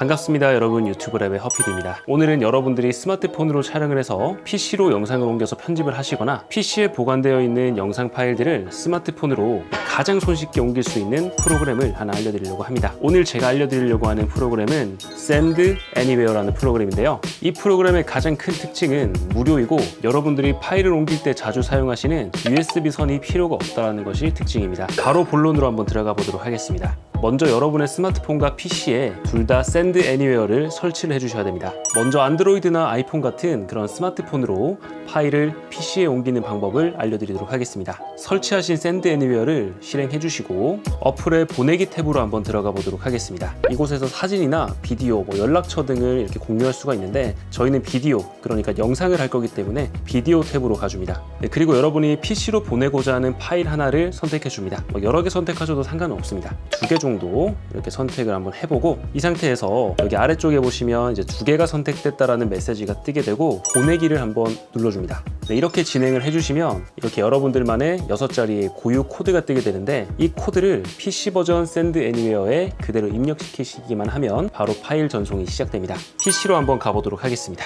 반갑습니다 여러분. 유튜브 랩의 허필입니다. 오늘은 여러분들이 스마트폰으로 촬영을 해서 PC로 영상을 옮겨서 편집을 하시거나 PC에 보관되어 있는 영상 파일들을 스마트폰으로 가장 손쉽게 옮길 수 있는 프로그램을 하나 알려드리려고 합니다. 오늘 제가 알려드리려고 하는 프로그램은 Send Anywhere라는 프로그램인데요. 이 프로그램의 가장 큰 특징은 무료이고 여러분들이 파일을 옮길 때 자주 사용하시는 USB 선이 필요가 없다는 것이 특징입니다. 바로 본론으로 한번 들어가 보도록 하겠습니다 먼저 여러분의 스마트폰과 PC에 둘 다 샌드 애니웨어를 설치를 해주셔야 됩니다. 먼저 안드로이드나 아이폰 같은 그런 스마트폰으로 파일을 PC에 옮기는 방법을 알려드리도록 하겠습니다. 설치하신 샌드 애니웨어를 실행해 주시고 어플의 보내기 탭으로 한번 들어가 보도록 하겠습니다. 이곳에서 사진이나 비디오, 뭐 연락처 등을 이렇게 공유할 수가 있는데 저희는 비디오, 그러니까 영상을 할 거기 때문에 비디오 탭으로 가줍니다. 네, 그리고 여러분이 PC로 보내고자 하는 파일 하나를 선택해 줍니다. 뭐 여러 개 선택하셔도 상관은 없습니다. 두개 정도 이렇게 선택을 한번 해보고 이 상태에서 여기 아래쪽에 보시면 이제 두 개가 선택됐다라는 메시지가 뜨게 되고 보내기를 한번 눌러줍니다. 네, 이렇게 진행을 해주시면 이렇게 여러분들만의 6자리의 고유 코드가 뜨게 되는데 이 코드를 PC 버전 샌드 애니웨어에 그대로 입력시키시기만 하면 바로 파일 전송이 시작됩니다. PC로 한번 가보도록 하겠습니다.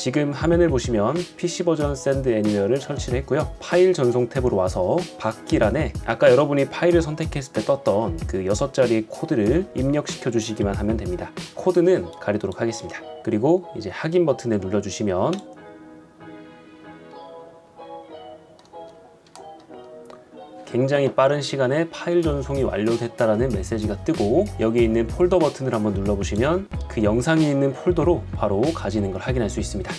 지금 화면을 보시면 PC 버전 샌드 애니웨어를 설치를 했고요. 파일 전송 탭으로 와서 바퀴란에 아까 여러분이 파일을 선택했을 때 떴던 그 6자리 코드를 입력시켜 주시기만 하면 됩니다. 코드는 가리도록 하겠습니다. 그리고 이제 확인 버튼을 눌러주시면 굉장히 빠른 시간에 파일 전송이 완료됐다라는 메시지가 뜨고 여기 있는 폴더 버튼을 한번 눌러보시면 그 영상이 있는 폴더로 바로 가지는 걸 확인할 수 있습니다.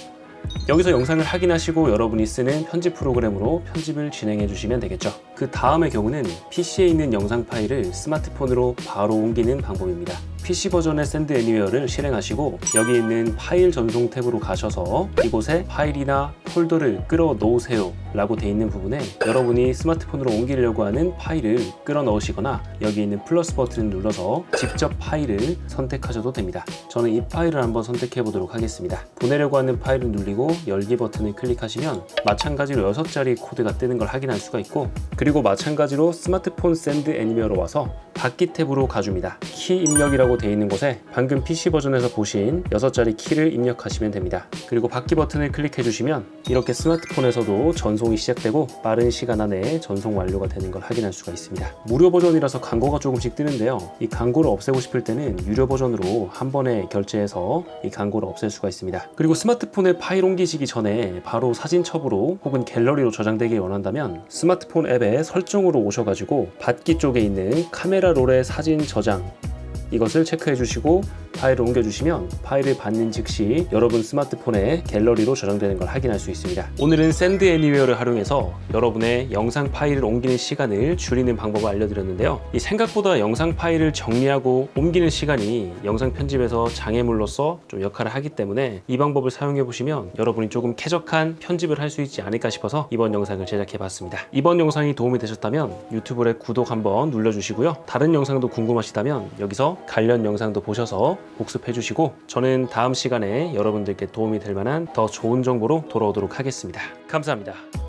여기서 영상을 확인하시고 여러분이 쓰는 편집 프로그램으로 편집을 진행해 주시면 되겠죠. 그 다음의 경우는 PC에 있는 영상 파일을 스마트폰으로 바로 옮기는 방법입니다. PC 버전의 샌드 애니웨어를 실행하시고 여기 있는 파일 전송 탭으로 가셔서 이곳에 파일이나 폴더를 끌어 놓으세요 라고 돼 있는 부분에 여러분이 스마트폰으로 옮기려고 하는 파일을 끌어 넣으시거나 여기 있는 플러스 버튼을 눌러서 직접 파일을 선택하셔도 됩니다. 저는 이 파일을 한번 선택해 보도록 하겠습니다. 보내려고 하는 파일을 눌리고 열기 버튼을 클릭하시면 마찬가지로 6자리 코드가 뜨는 걸 확인할 수가 있고 그리고 마찬가지로 스마트폰 샌드 애니메어로 와서 바퀴 탭으로 가줍니다. 키 입력이라고 되어 있는 곳에 방금 PC 버전에서 보신 6자리 키를 입력하시면 됩니다. 그리고 바퀴 버튼을 클릭해 주시면 이렇게 스마트폰에서도 전송이 시작되고 빠른 시간 안에 전송 완료가 되는 걸 확인할 수가 있습니다. 무료 버전이라서 광고가 조금씩 뜨는데요. 이 광고를 없애고 싶을 때는 유료 버전으로 한 번에 결제해서 이 광고를 없앨 수가 있습니다. 그리고 스마트폰에 파일 옮기시기 전에 바로 사진첩으로 혹은 갤러리로 저장되길 원한다면 스마트폰 앱에 설정으로 오셔가지고 받기 쪽에 있는 카메라 롤의 사진 저장. 이것을 체크해 주시고 파일을 옮겨 주시면 파일을 받는 즉시 여러분 스마트폰에 갤러리로 저장되는 걸 확인할 수 있습니다. 오늘은 샌드 애니웨어를 활용해서 여러분의 영상 파일을 옮기는 시간을 줄이는 방법을 알려드렸는데요. 이 생각보다 영상 파일을 정리하고 옮기는 시간이 영상 편집에서 장애물로서 좀 역할을 하기 때문에 이 방법을 사용해 보시면 여러분이 조금 쾌적한 편집을 할 수 있지 않을까 싶어서 이번 영상을 제작해 봤습니다. 이번 영상이 도움이 되셨다면 유튜브에 구독 한번 눌러주시고요. 다른 영상도 궁금하시다면 여기서 관련 영상도 보셔서 복습해 주시고 저는 다음 시간에 여러분들께 도움이 될 만한 더 좋은 정보로 돌아오도록 하겠습니다. 감사합니다.